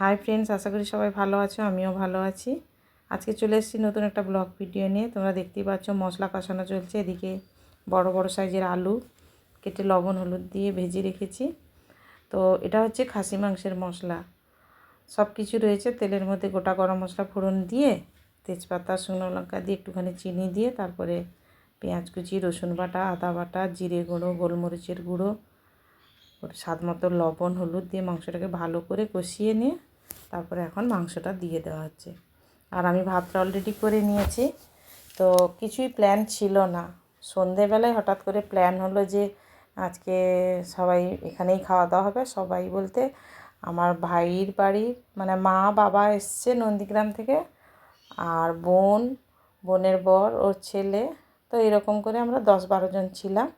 Hi friends আশা করি সবাই ভালো আছো, আমিও ভালো আছি। আজকে চলে এসেছি নতুন একটা ব্লগ ভিডিও নিয়ে। তোমরা দেখতেই পাচ্ছ মশলা কষানো চলছে। এদিকে বড় বড় সাইজের আলু কেটে লবণ, হলুদ দিয়ে ভেজে রেখেছি। তো এটা হচ্ছে খাসি মাংসের মশলা। সব কিছু রয়েছে তেলের মধ্যে গোটা গরম মশলা ফোড়ন দিয়ে, তেজপাতা, শুকনো লঙ্কা দিয়ে একটুখানি চিনি দিয়ে, তারপরে পেঁয়াজ কুচি, রসুন বাটা, আদা বাটা, জিরে গুঁড়ো, গোলমরিচের গুঁড়ো স্বাদ মতো লবণ, হলুদ দিয়ে মাংসটাকে ভালো করে কষিয়ে নিয়ে তারপরে এখন মাংসটা দিয়ে দেওয়া হচ্ছে। আর আমি ভাতটা অলরেডি করে নিয়েছি। তো কিছুই প্ল্যান ছিল না। সন্ধেবেলায় হঠাৎ করে প্ল্যান হলো যে আজকে সবাই এখানেই খাওয়া দাওয়া হবে। সবাই বলতে আমার ভাইয়ের বাড়ির মানে মা, বাবা এসছে নন্দীগ্রাম থেকে। আর বোন, বোনের বর ওর ছেলে। তো এরকম করে আমরা দশ বারো জন ছিলাম।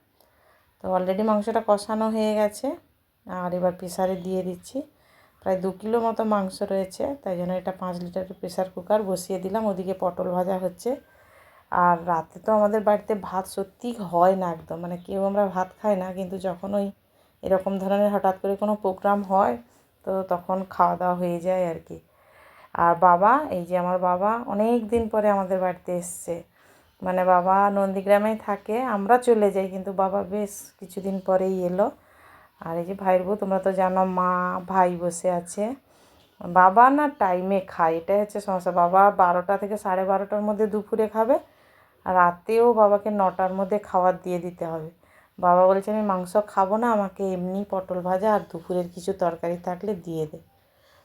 তো অলরেডি মাংসটা কষানো হয়ে গেছে। আর এবার প্রেসারে দিয়ে দিচ্ছি। প্রায় দু কিলো মতো মাংস রয়েছে, তাই জন্য এটা পাঁচ লিটারের প্রেশার কুকার বসিয়ে দিলাম। ওদিকে পটল ভাজা হচ্ছে। আর রাতে তো আমাদের বাড়িতে ভাত সত্যি হয় না একদম মানে কেউ আমরা ভাত খাই না, কিন্তু যখন ওই এরকম ধরনের হঠাৎ করে কোনো প্রোগ্রাম হয়, তো তখন খাওয়া দাওয়া হয়ে যায় আর কি। আর বাবা, এই যে আমার বাবা অনেক দিন পরে আমাদের বাড়িতে এসছে। মানে বাবা নন্দীগ্রামেই থাকে, আমরা চলে যাই, কিন্তু বাবা বেশ কিছুদিন পরেই এলো। আর এই যে ভাইয়ের বউ, তোমরা তো জানো মা, ভাই বসে আছে। বাবা না টাইমে খায়, এটাই হচ্ছে সমস্যা। বাবা বারোটা থেকে সাড়ে বারোটার মধ্যে দুপুরে খাবে, আর রাতেও বাবাকে নটার মধ্যে খাবার দিয়ে দিতে হবে। বাবা বলছে, আমি মাংস খাব না, আমাকে এমনি পটল ভাজা আর দুপুরের কিছু তরকারি থাকলে দিয়ে দে।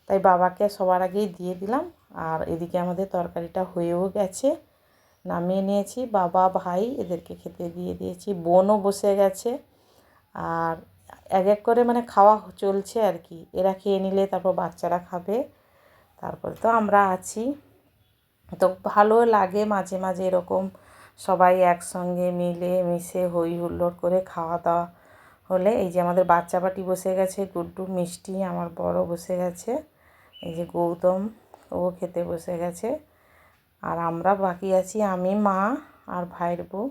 তাই বাবাকে সবার আগেই দিয়ে দিলাম, আর এদিকে আমাদের তরকারিটা হয়েও গেছে। নামিয়ে নিয়েছি, বাবা, ভাই, এদেরকে খেতে দিয়ে দিয়েছি। বোনও বসে গেছে, আর এক এক করে মানে খাওয়া চলছে আর কি। এরা খেয়ে নিলে তারপর বাচ্চারা খাবে। তারপরে তো আমরা আছি। তো ভালো লাগে মাঝে মাঝে এরকম সবাই একসঙ্গে মিলে মিশে হই হুল্লোড় করে খাওয়া দাওয়া হলে। এই যে আমাদের বাচ্চা পাটি বসে গেছে, গুড্ডু, মিষ্টি, আমার বড় বসে গেছে, এই যে গৌতম, ও খেতে বসে গেছে। আর আমরা বাকি আছি, আমি, মা আর ভাইয়ের বউ।